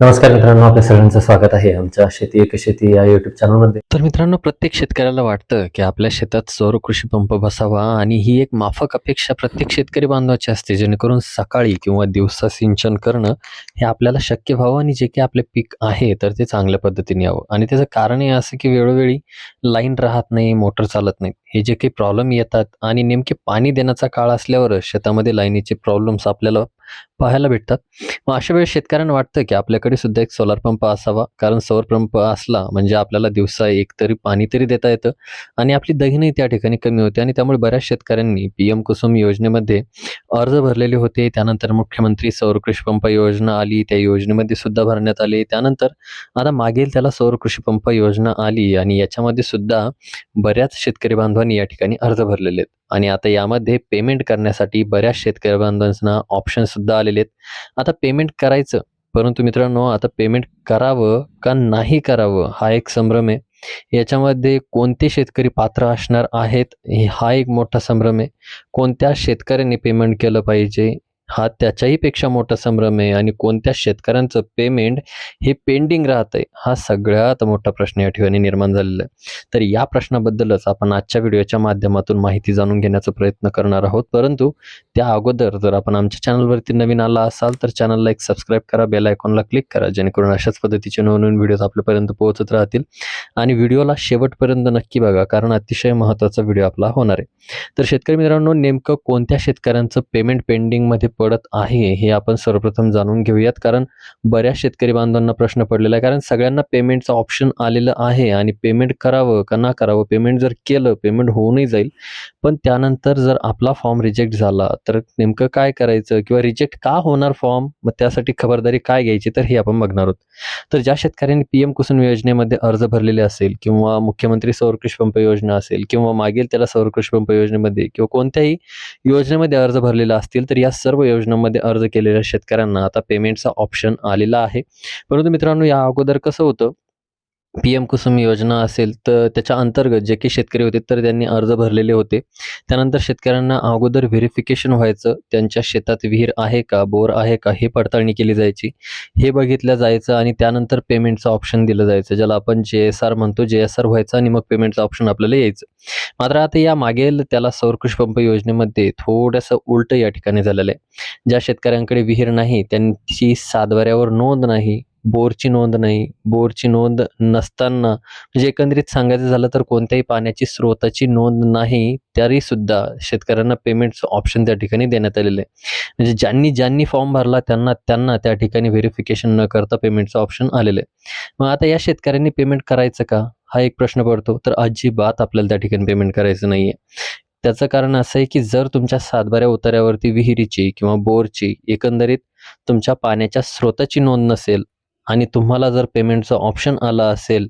नमस्कार मित्रांनो आपल्या सगळ्यांचं स्वागत आहे आमच्या शेती एक शेती या युट्यूब चॅनलमध्ये तर मित्रांनो प्रत्येक शेतकऱ्याला वाटतं की आपल्या शेतात सौर कृषी पंप बसावा आणि ही एक माफक अपेक्षा प्रत्येक शेतकरी बांधवाची असते जेणेकरून सकाळी किंवा दिवसा सिंचन करणं हे आपल्याला शक्य व्हावं आणि जे काही आपले पीक आहे तर ते चांगल्या पद्धतीने यावं. आणि त्याचं कारण हे असं की वेळोवेळी लाईन राहत नाही मोटर चालत नाही हे जे काही प्रॉब्लेम येतात आणि नेमके पाणी देण्याचा काळ असल्यावर शेतामध्ये लाईनीचे प्रॉब्लेम्स आपल्याला पाहायला भेटतात. मग अशा वेळेस शेतकऱ्यांना वाटतं की आपल्याकडे सुद्धा एक सोलार पंप असावा कारण सौर पंप असला म्हणजे आपल्याला दिवसा एक तरी पाणी तरी देता येतं आणि आपली दहीनही त्या ठिकाणी कमी होते आणि त्यामुळे बऱ्याच शेतकऱ्यांनी पी एम कुसुम योजनेमध्ये अर्ज भरलेले होते. त्यानंतर मुख्यमंत्री सौर कृषी पंप योजना आली त्या योजनेमध्ये सुद्धा भरण्यात आले. त्यानंतर आता मागील त्याला सौर कृषी पंप योजना आली आणि याच्यामध्ये सुद्धा बऱ्याच शेतकरी बांधवांनी या ठिकाणी अर्ज भरलेले आहेत. आणि आता यामध्ये पेमेंट करण्यासाठी बऱ्याच शेतकरी बांधवांना ऑप्शन सुद्धा आलेले आहेत. आता पेमेंट करायचं परंतु मित्रांनो आता पेमेंट करावं का नाही करावं हा एक संभ्रम आहे. याच्यामध्ये कोणते शेतकरी पात्र असणार आहेत हा एक मोठा संभ्रम आहे. कोणत्या शेतकऱ्यांनी पेमेंट केलं पाहिजे हा त्याच्याही पेक्षा मोठा संभ्रम आहे आणि कोणत्या शेतकऱ्यांचं पेमेंट हे पेंडिंग राहत आहे हा सगळ्यात मोठा प्रश्न या ठिकाणी निर्माण झालेला आहे. तर या प्रश्नाबद्दलच आपण आजच्या व्हिडिओच्या माध्यमातून माहिती जाणून घेण्याचा प्रयत्न करणार आहोत. परंतु त्या अगोदर जर आपण आमच्या चॅनलवरती नवीन आला असाल तर चॅनलला एक सबस्क्राईब करा बेल आयकॉनला क्लिक करा जेणेकरून अशाच पद्धतीचे नवनवीन व्हिडिओज आपल्यापर्यंत पोहोचत राहतील. आणि व्हिडिओला शेवटपर्यंत नक्की बघा कारण अतिशय महत्त्वाचा व्हिडिओ आपला होणार आहे. तर शेतकरी मित्रांनो नेमकं कोणत्या शेतकऱ्यांचं पेमेंट पेंडिंगमध्ये पडत आहे हे आपण सर्वप्रथम जाणून घेऊयात. कारण बऱ्याच शेतकरी बांधवांना प्रश्न पडलेला आहे. कारण सगळ्यांना पेमेंटचं ऑप्शन आलेलं आहे आणि पेमेंट करावं का ना करावं पेमेंट जर केलं पेमेंट होऊनही जाईल. पण त्यानंतर जर आपला फॉर्म रिजेक्ट झाला तर नेमकं काय करायचं किंवा रिजेक्ट का होणार फॉर्म मग त्यासाठी खबरदारी काय घ्यायची? तर हे आपण बघणार आहोत. तर ज्या शेतकऱ्यांनी पी एम कुसुम योजनेमध्ये अर्ज भरलेले असेल किंवा मुख्यमंत्री सौर पंप योजना असेल किंवा मागील त्याला सौर पंप योजनेमध्ये किंवा कोणत्याही योजनेमध्ये अर्ज भरलेला असतील तर या सर्व योजनांमध्ये अर्ज केलेल्या शेतकऱ्यांना आता पेमेंटचा ऑप्शन आलेला आहे. परंतु मित्रांनो या अगोदर कसं होतं? पी एम कुसुम योजना असेल तर त्याच्या अंतर्गत जे काही शेतकरी होते तर त्यांनी अर्ज भरलेले होते. त्यानंतर शेतकऱ्यांना अगोदर व्हेरिफिकेशन व्हायचं त्यांच्या शेतात विहीर आहे का बोर आहे का हे पडताळणी केली जायची. हे बघितलं जायचं आणि त्यानंतर पेमेंटचं ऑप्शन दिलं जायचं ज्याला आपण जे एस आर म्हणतो जे एस आर व्हायचं आणि मग पेमेंटचं ऑप्शन आपल्याला यायचं. मात्र आता या मागेल त्याला सौर पंप योजनेमध्ये थोडंसं उलट या ठिकाणी झालेलं आहे. ज्या शेतकऱ्यांकडे विहीर नाही त्यांची सातवाऱ्यावर नोंद नाही बोरची नोंद नाही. बोरची नोंद नसताना म्हणजे एकंदरीत सांगायचं झालं तर कोणत्याही पाण्याची स्रोताची नोंद नाही तरी सुद्धा शेतकऱ्यांना पेमेंटचं ऑप्शन त्या ठिकाणी देण्यात आलेलं आहे म्हणजे ज्यांनी ज्यांनी फॉर्म भरला त्यांना त्यांना त्या ठिकाणी व्हेरिफिकेशन न करता पेमेंटचं ऑप्शन आलेलं आहे मग आता या शेतकऱ्यांनी पेमेंट करायचं का? हा एक प्रश्न पडतो. तर अजिबात आपल्याला त्या ठिकाणी पेमेंट करायचं नाही आहे त्याचं कारण असं आहे की जर तुमच्या सातबाऱ्या उतार्यावरती विहिरीची किंवा बोरची एकंदरीत तुमच्या पाण्याच्या स्रोताची नोंद नसेल आणि तुम्हाला जर पेमेंटचं ऑप्शन आलं असेल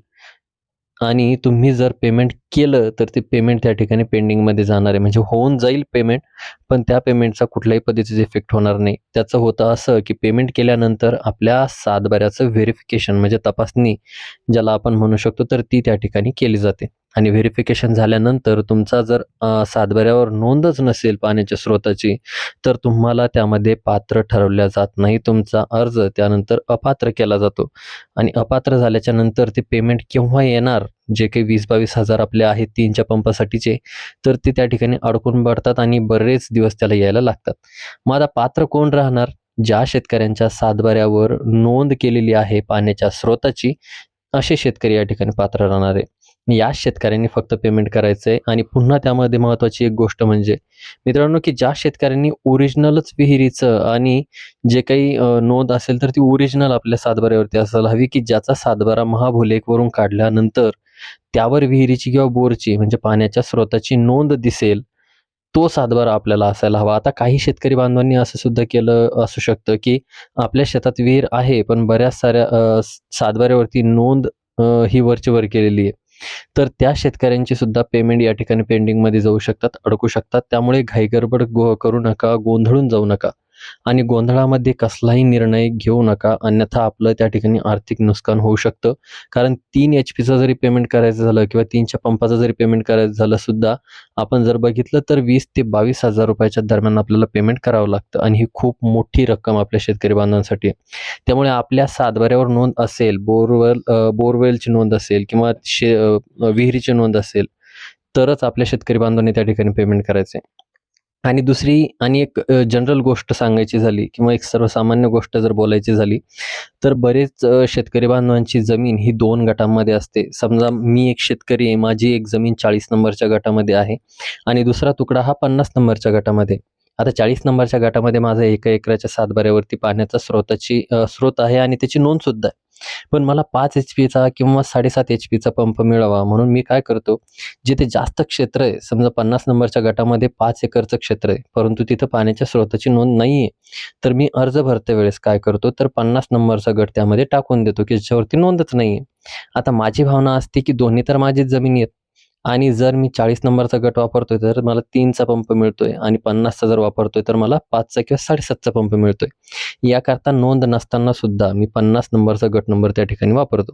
आणि तुम्ही जर पेमेंट केलं तर ते पेमेंट त्या ठिकाणी पेंडिंगमध्ये जाणार आहे. म्हणजे होऊन जाईल पेमेंट पण त्या पेमेंटचा कुठल्याही पद्धतीचा इफेक्ट होणार नाही. त्याचं होतं असं की पेमेंट केल्यानंतर आपल्या सातबाऱ्याचं व्हेरिफिकेशन म्हणजे तपासणी ज्याला आपण म्हणू शकतो तर ती त्या ठिकाणी केली जाते. आणि व्हेरिफिकेशन झाल्यानंतर तुमचा जर सातबाऱ्यावर नोंदच नसेल पाण्याच्या स्रोताची तर तुम्हाला त्यामध्ये पात्र ठरवल्या जात नाही. तुमचा अर्ज त्यानंतर अपात्र केला जातो. आणि अपात्र झाल्याच्यानंतर ते पेमेंट केव्हा येणार? जे काही वीस बावीस हजार आपले आहेत तीनच्या पंपासाठीचे तर ते त्या ठिकाणी अडकून पडतात आणि बरेच दिवस त्याला यायला लागतात. मग आता पात्र कोण राहणार? ज्या शेतकऱ्यांच्या सातबाऱ्यावर नोंद केलेली आहे पाण्याच्या स्रोताची असे शेतकरी या ठिकाणी पात्र राहणार. आहे या शेतकऱ्यांनी फक्त पेमेंट करायचं आहे आणि पुन्हा त्यामध्ये महत्त्वाची एक गोष्ट म्हणजे मित्रांनो की ज्या शेतकऱ्यांनी ओरिजिनलच विहिरीचं आणि जे काही नोंद असेल तर ती ओरिजिनल आपल्या सातबाऱ्यावरती असायला हवी की ज्याचा सातबारा महाभूलेखवरून काढल्यानंतर त्यावर विहिरीची किंवा बोरची म्हणजे पाण्याच्या स्रोताची नोंद दिसेल तो सातबारा आपल्याला असायला हवा. आता काही शेतकरी बांधवांनी असं सुद्धा केलं असू शकतं की आपल्या शेतात विहीर आहे पण बऱ्याच साऱ्या सातबाऱ्यावरती नोंद ही वरची वर केलेली आहे. तर त्या शेतकऱ्यांची सुद्धा पेमेंट या ठिकाणी पेंडिंगमध्ये जाऊ शकतात अडकू शकतात. त्यामुळे घाईगडबड गो करू नका गोंधळून जाऊ नका. आणि गोंधळामध्ये कसलाही निर्णय घेऊ नका. अन्यथा आपलं त्या ठिकाणी आर्थिक नुकसान होऊ शकतं. कारण तीन एच पीचं जरी पेमेंट करायचं झालं किंवा तीनच्या पंपाचं जरी पेमेंट करायचं झालं सुद्धा आपण जर बघितलं तर वीस ते बावीस हजार रुपयाच्या दरम्यान आपल्याला पेमेंट करावं लागतं. आणि ही खूप मोठी रक्कम आपल्या शेतकरी बांधवांसाठी त्यामुळे आपल्या सातबाऱ्यावर नोंद असेल बोरवेल बोरवेलची नोंद असेल किंवा शे विहिरीची नोंद असेल तरच आपल्या शेतकरी बांधवांनी त्या ठिकाणी पेमेंट करायचं आहे. आणि दुसरी आणि एक जनरल गोष्ट सांगायची झाली किंवा एक सर्वसामान्य गोष्ट जर बोलायची झाली तर बरेच शेतकरी बांधवांची जमीन ही दोन गटांमध्ये असते. समजा मी एक शेतकरी आहे माझी एक जमीन चाळीस नंबरच्या गटामध्ये आहे आणि दुसरा तुकडा हा पन्नास नंबरच्या गटामध्ये आता चाळीस नंबरच्या गटामध्ये माझा एका एकराच्या सातबाऱ्यावरती पाण्याचा स्रोताची स्रोत आहे आणि त्याची नोंद सुद्धा आहे. पण मला पाच एच पीचा किंवा साडेसात एच पीचा पंप मिळावा म्हणून मी काय करतो जिथे जास्त क्षेत्र आहे समजा पन्नास नंबरच्या गटामध्ये पाच एकरचं क्षेत्र आहे परंतु तिथं पाण्याच्या स्रोताची नोंद नाही आहे तर मी अर्ज भरते वेळेस काय करतो तर पन्नास नंबरचा गट त्यामध्ये टाकून देतो की ज्याच्यावरती नोंदच नाही आहे आता माझी भावना असते की दोन्ही तर माझीच जमीन आहेत. आणि जर मी चाळीस नंबरचा गट वापरतोय तर मला तीनचा पंप मिळतोय आणि पन्नासचा जर वापरतोय तर मला पाचचा किंवा साडेसातचा पंप मिळतोय. याकरता नोंद नसताना सुद्धा मी पन्नास नंबरचा गट नंबर त्या ठिकाणी वापरतो.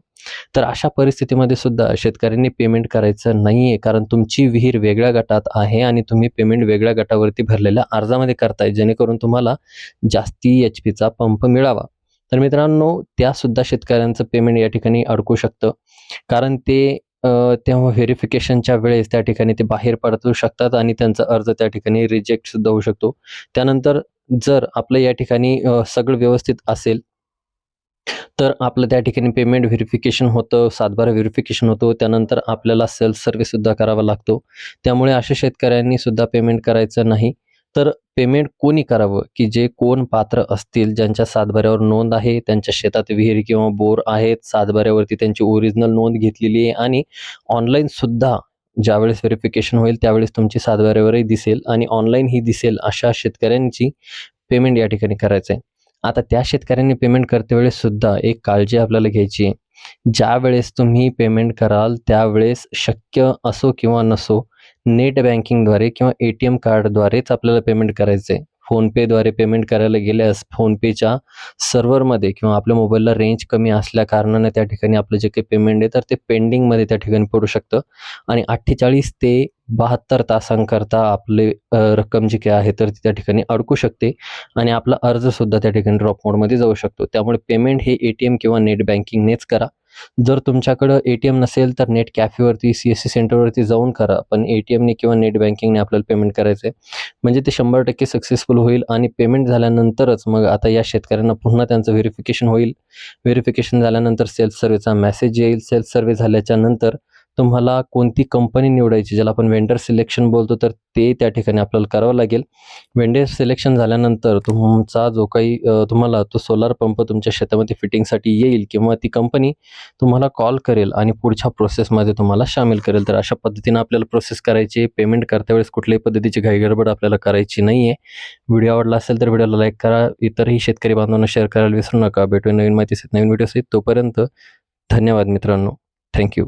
तर अशा परिस्थितीमध्ये सुद्धा शेतकऱ्यांनी पेमेंट करायचं नाही आहे कारण तुमची विहीर वेगळ्या गटात आहे आणि तुम्ही पेमेंट वेगळ्या गटावरती भरलेल्या अर्जामध्ये करताय जेणेकरून तुम्हाला जास्ती एच पीचा पंप मिळावा. तर मित्रांनो त्यासुद्धा शेतकऱ्यांचं पेमेंट या ठिकाणी अडकू शकतं. कारण ते तेव्हा व्हेरिफिकेशनच्या वेळेस त्या ठिकाणी ते बाहेर पडू शकतात आणि त्यांचा अर्ज त्या ठिकाणी रिजेक्ट सुद्धा होऊ शकतो. त्यानंतर जर आपलं या ठिकाणी सगळं व्यवस्थित असेल तर आपलं त्या ठिकाणी पेमेंट व्हेरिफिकेशन होतं सातबारा व्हेरिफिकेशन होतो त्यानंतर आपल्याला सेल्फ सर्व्हिससुद्धा करावा लागतो. त्यामुळे अशा शेतकऱ्यांनी सुद्धा पेमेंट करायचं नाही. तर पेमेंट कोणी करावं? की जे कोण पात्र असतील ज्यांच्या सातबाऱ्यावर नोंद आहे त्यांच्या शेतात विहीर किंवा बोर आहेत सातबाऱ्यावरती त्यांची ओरिजिनल नोंद घेतलेली आहे आणि ऑनलाईन सुद्धा ज्यावेळेस व्हेरिफिकेशन होईल त्यावेळेस तुमची सातबाऱ्यावरही दिसेल आणि ऑनलाईन ही दिसेल अशा शेतकऱ्यांची पेमेंट या ठिकाणी करायचं आहे. आता त्या शेतकऱ्यांनी पेमेंट करते वेळेस सुद्धा एक काळजी आपल्याला घ्यायची आहे. ज्या वेळेस तुम्ही पेमेंट कराल त्यावेळेस शक्य असो किंवा नसो नेट बँकिंगद्वारे किंवा ए टी एम कार्डद्वारेच आपल्याला पेमेंट करायचं आहे फोनपेद्वारे पेमेंट करायला गेल्यास फोनपेच्या सर्व्हरमध्ये किंवा आपल्या मोबाईलला रेंज कमी असल्या कारणाने त्या ठिकाणी आपलं जे काही पेमेंट आहे तर ते पेंडिंगमध्ये त्या ठिकाणी पडू शकतं. आणि अठ्ठेचाळीस ते बहात्तर तासांकरता आपले रक्कम जी काही आहे तर ती त्या ठिकाणी अडकू शकते. आणि आपला अर्जसुद्धा त्या ठिकाणी ड्रॉप मोडमध्ये जाऊ शकतो. त्यामुळे पेमेंट हे ए टी एम किंवा नेट बँकिंगनेच करा. जर तुमच्याकडं ए टी एम नसेल तर नेट कॅफेवरती सी एस सी सेंटरवरती जाऊन करा. पण ए टी एमने किंवा नेट बँकिंगने आपल्याला पेमेंट करायचं आहे म्हणजे ते शंभर टक्के सक्सेसफुल होईल आणि पेमेंट झाल्यानंतरच मग आता या शेतकऱ्यांना पुन्हा त्यांचं व्हेरिफिकेशन होईल. व्हेरिफिकेशन झाल्यानंतर सेल्फ सर्वेचा मेसेज येईल. सेल्फ सर्व्हे झाल्याच्यानंतर तुम्हाला कोणती कंपनी निवडायची ज्याला आपण वेंडर सिलेक्शन बोलतो तर ते त्या ठिकाणी आपल्याला करावं लागेल. वेंडर सिलेक्शन झाल्यानंतर तुमचा जो काही तुम्हाला तो सोलार पंप तुमच्या शेतामध्ये फिटिंगसाठी येईल किंवा ती कंपनी तुम्हाला कॉल करेल आणि पुढच्या प्रोसेसमध्ये तुम्हाला सामील करेल. तर अशा पद्धतीनं आपल्याला प्रोसेस करायची पेमेंट करता वेळेस कुठल्याही पद्धतीची घाईगडबड आपल्याला करायची नाही आहे व्हिडिओ आवडला असेल तर व्हिडिओला लाईक करा. इतरही शेतकरी बांधवांना शेअर करायला विसरू नका. भेटू नवीन माहिती नवीन व्हिडिओ तोपर्यंत धन्यवाद मित्रांनो. थँक्यू